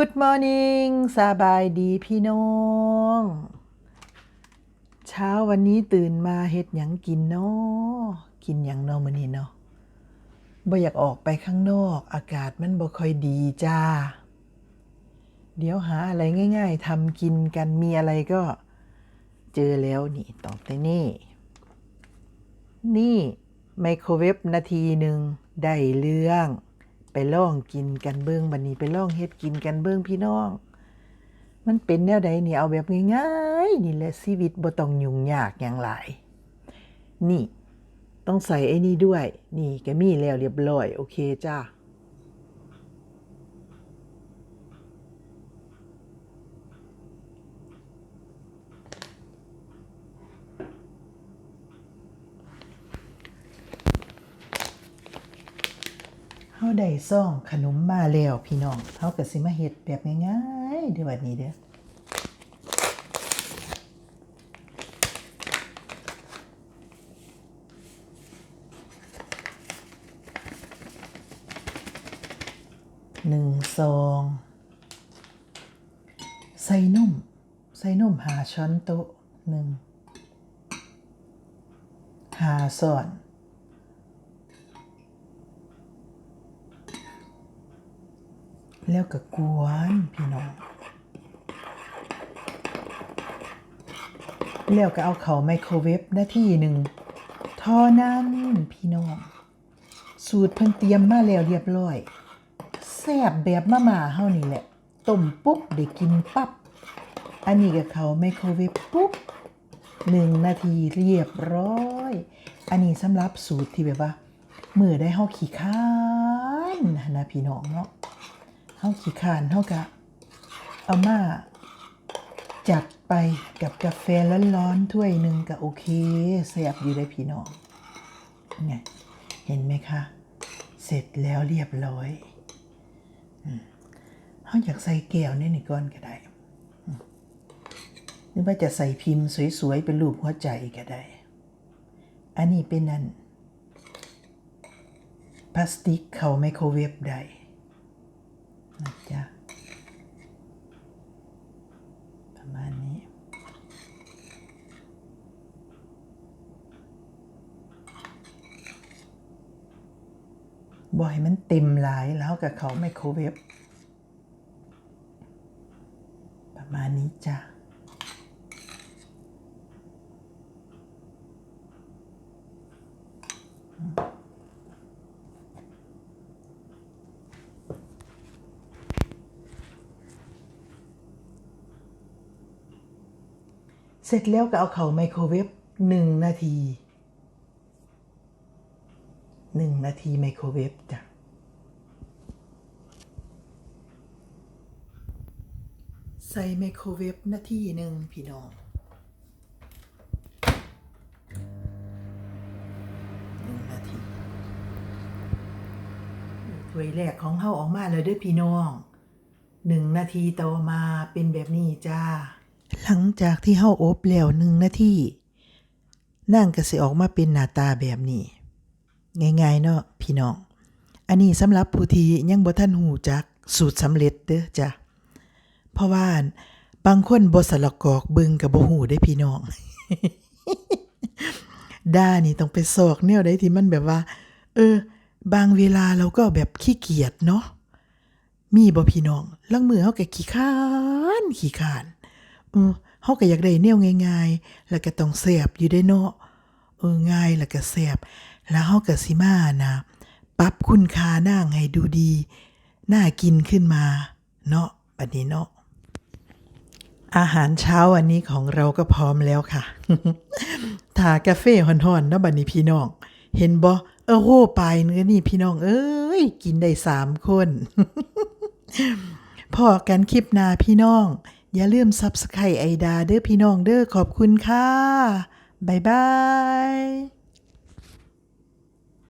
Good morning สบายดีพี่น้อง เช้าวันนี้ตื่นมาเฮ็ดหยังกินเนาะกินหยังเนาะมื้อนี้เนาะบ่อยากออกไปข้างนอก อากาศมันบ่ค่อยดีจ้า เดี๋ยวหาอะไรง่าย ๆทำกินกันมีอะไรก็เจอแล้วนี่ต่อไปนี่ นี่ไมโครเวฟนาทีหนึ่งได้เรื่อง ล่องกินกันเบิ้งบันนี้ไปล่องเฮ็ดกินกันเบิ้งพี่น้อง มันเป็นแนวใดนี่เอาแบบง่ายๆนี่แหละชีวิตบ่ต้องยุ่งยากอย่างหลาย นี่ ต้องใส่ไอ้นี่ด้วย นี่ก็มีแล้วเรียบร้อย โอเคจ้า เฮาได้ซ่องขนมมาแล้วพี่น้องเฮาก็สิมาเฮ็ดแบบง่ายๆเด้อบัดนี้เด้อหนึ่งซองใส่นมใส่นมหาช้อนโต๊ะหนึ่งหาส่อน แล้วก็กวนพี่น้อง แล้วก็เอาเขาไมโครเวฟหน้าที่หนึ่งเท่อนั้นพี่น้อง สูตรเพิ่นเตรียมมาแล้วเรียบร้อยแซ่บแบบมาม่าเฮานี่แหละต้มปุ๊บได้กินปั๊บอันนี้ก็เขาไมโครเวฟปุ๊บหนึ่งนาทีเรียบร้อย อันนี้สำหรับสูตรที่แบบว่า มือได้เฮาขี้ค้านนะพี่น้องเนาะ เฮาขี้ขานเฮากะเอามาจัดไปกับกาแฟร้อนๆถ้วยหนึ่งก็โอเคแซ่บอยู่ได้พี่น้องเนี่ยเห็นไหมคะ เสร็จแล้วเรียบร้อยเฮาอยากใส่แก้วในนี่ก่อนก็ได้หรือว่าจะใส่พิมพ์สวยๆ เป็นรูปหัวใจก็ได้ อันนี้เป็นนั่นพลาสติกเขาไมโครเวฟได้ นะจ๊ะประมาณนี้ บ่ให้มันเต็มหลายแล้วกับเขาไมโครเวฟประมาณนี้จ้ะเสร็จแล้วก็เอาเขาไมโครเวฟหนึ่งนาที หนึ่งนาทีไมโครเวฟจ้ะใส่ไมโครเวฟนาทีหนึ่งพี่น้องหนึ่งนาทีถ้วยแรกของเฮาออกมาแล้วเด้วยพี่น้องหนึ่งนาทีต่อมาเป็นแบบนี้จ้า หลังจากที่เฮาอบแล้วหนึ่งนาทีนั่งก็สิออกมาเป็นหน้าตาแบบนี้ ง่ายๆเนาะพี่น้อง อันนี้สำหรับผู้ที่ยังบ่ทันหูจักสูตรสำเร็จเด้อจ้ะ เพราะว่าบางคนบ่สละกอกเบิ่งก็บ่ฮู้ได้พี่น้องด้านี่ต้องไปสอกแนวใดที่มันแบบว่า เออ บางเวลาเราก็แบบขี้เกียจเนาะมีบ่พี่น้องลังมือเฮาก็ขี้คร้านขี้คร้านเออเฮาก็อยากได้แนวง่าย ๆ แล้วก็ต้องแซ่บอยู่ได้เนาะเออง่ายแล้วก็แซ่บ แล้วเฮาก็สิมานะปรับคุณค่านางให้ดูดี น่ากินขึ้นมา เนาะบัดนี้เนาะอาหารเช้าวันนี้ของเราก็พร้อมแล้วค่ะทากาแฟห่อนๆเนาะบัดนี้พี่น้อง เห็นบ่เออโหปลายเนื้อนี่พี่น้อง เอ้ย กินได้สามคนพอกันคลิปนาพี่น้อง อย่าลืมซับสไครไอดาเด้อพี่น้องเด้อขอบคุณค่ะ บ๊ายบาย